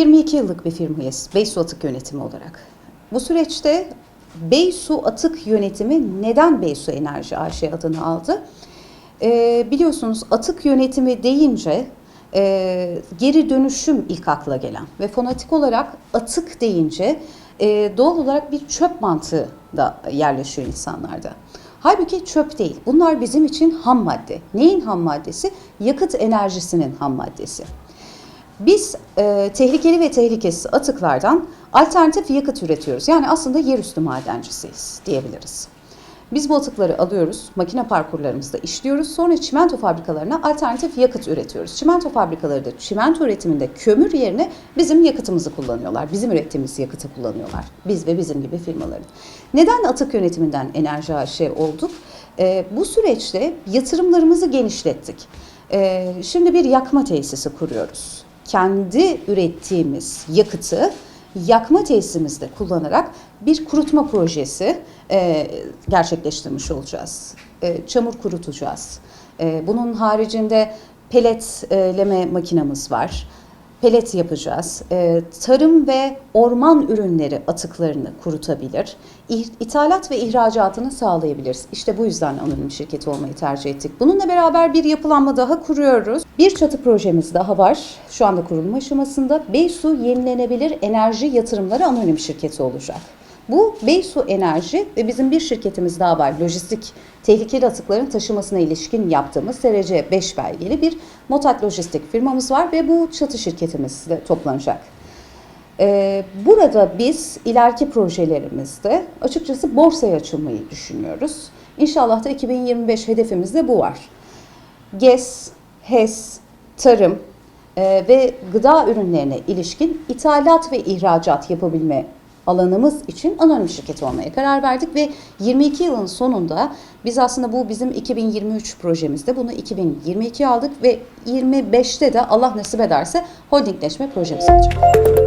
22 yıllık bir firmayız Beysu Atık Yönetimi olarak. Bu süreçte Beysu Atık Yönetimi neden Beysu Enerji AŞ adını aldı? Ee, biliyorsunuz atık yönetimi deyince e, geri dönüşüm ilk akla gelen ve fonetik olarak atık deyince e, doğal olarak bir çöp mantığı da yerleşiyor insanlarda. Halbuki çöp değil. Bunlar bizim için ham madde. Neyin ham maddesi? Yakıt enerjisinin ham maddesi. Biz e, tehlikeli ve tehlikesiz atıklardan alternatif yakıt üretiyoruz. Yani aslında yerüstü madencisiyiz diyebiliriz. Biz bu atıkları alıyoruz, makine parkurlarımızda işliyoruz. Sonra çimento fabrikalarına alternatif yakıt üretiyoruz. Çimento fabrikaları da çimento üretiminde kömür yerine bizim yakıtımızı kullanıyorlar. Bizim ürettiğimiz yakıtı kullanıyorlar. Biz ve bizim gibi firmaların. Neden atık yönetiminden enerji AŞ olduk? E, bu süreçte yatırımlarımızı genişlettik. E, şimdi bir yakma tesisi kuruyoruz kendi ürettiğimiz yakıtı yakma tesisimizde kullanarak bir kurutma projesi e, gerçekleştirmiş olacağız. E, çamur kurutacağız. E, bunun haricinde peletleme makinamız var. Pelet yapacağız. E, tarım ve orman ürünleri atıklarını kurutabilir. İthalat ve ihracatını sağlayabiliriz. İşte bu yüzden anonim şirketi olmayı tercih ettik. Bununla beraber bir yapılanma daha kuruyoruz. Bir çatı projemiz daha var. Şu anda kurulma aşamasında. Beysu Yenilenebilir Enerji Yatırımları Anonim Şirketi olacak. Bu Beysu Enerji ve bizim bir şirketimiz daha var. Lojistik tehlikeli atıkların taşımasına ilişkin yaptığımız SRC 5 belgeli bir Motat Lojistik firmamız var ve bu çatı şirketimizle toplanacak. Ee, burada biz ileriki projelerimizde açıkçası borsaya açılmayı düşünüyoruz. İnşallah da 2025 hedefimizde bu var. GES, HES, tarım e, ve gıda ürünlerine ilişkin ithalat ve ihracat yapabilme alanımız için anonim şirketi olmaya karar verdik ve 22 yılın sonunda biz aslında bu bizim 2023 projemizde bunu 2022 aldık ve 25'te de Allah nasip ederse holdingleşme projemiz olacak.